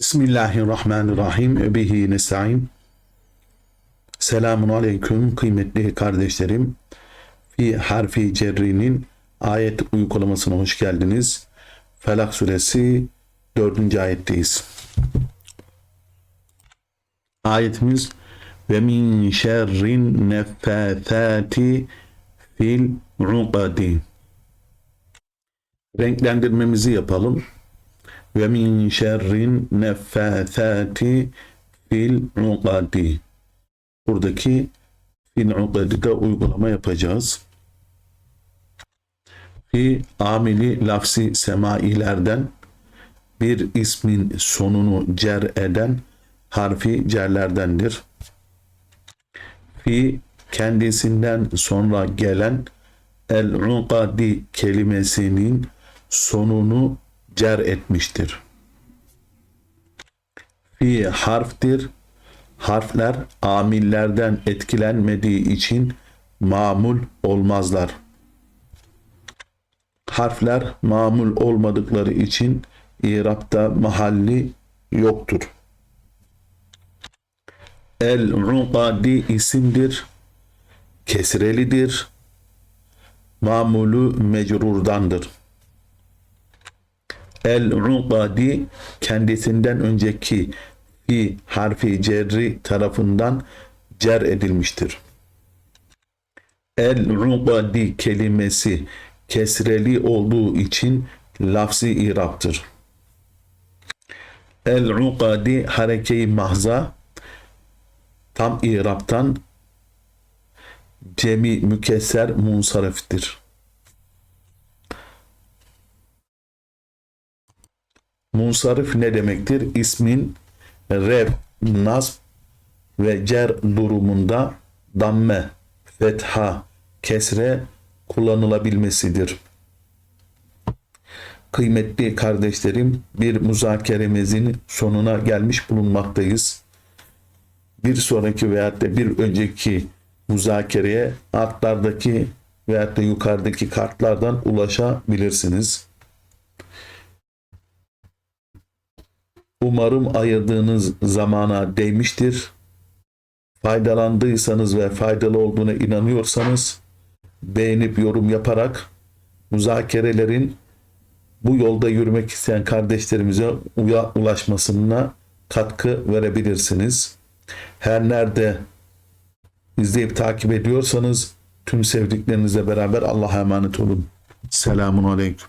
Bismillahirrahmanirrahim. Bihi nesta'in. Selamun aleyküm kıymetli kardeşlerim. Fi harfi cerrinin ayet uygulamasına hoş geldiniz. Felak suresi 4. ayetteyiz. Ayetimiz ve min şerrin neffathati fil uqadi. Renklendirmemizi yapalım ve min şerrin neffathati fil uqadi. Buradaki fil uqadide uygulama yapacağız. Fi amili lafsi semailerden bir ismin sonunu cer eden harfi cerlerdendir. Fi kendisinden sonra gelen el-uqadi kelimesinin sonunu cer etmiştir. Fi harftir. Harfler amillerden etkilenmediği için mamul olmazlar. Harfler mamul olmadıkları için İrab'da mahalli yoktur. El-Uqadi isimdir. Kesrelidir. Mamulu mecrurdandır. El-Uqadi kendisinden önceki fi harfi cerri tarafından cer edilmiştir. El-Uqadi kelimesi kesreli olduğu için lafzi iraptır. El-Uqadi hareke-i mahza tam iraptan cemi mükesser munsariftir. Munsarif ne demektir? İsmin rev, nasb ve cer durumunda damme, fetha, kesre kullanılabilmesidir. Kıymetli kardeşlerim, bir müzakeremizin sonuna gelmiş bulunmaktayız. Bir sonraki veyahut da bir önceki müzakereye altlardaki veyahut da yukarıdaki kartlardan ulaşabilirsiniz. Umarım ayırdığınız zamana değmiştir. Faydalandıysanız ve faydalı olduğuna inanıyorsanız beğenip yorum yaparak müzakerelerin bu yolda yürümek isteyen kardeşlerimize uya ulaşmasına katkı verebilirsiniz. Her nerede izleyip takip ediyorsanız tüm sevdiklerinizle beraber Allah'a emanet olun. Selamun Aleyküm.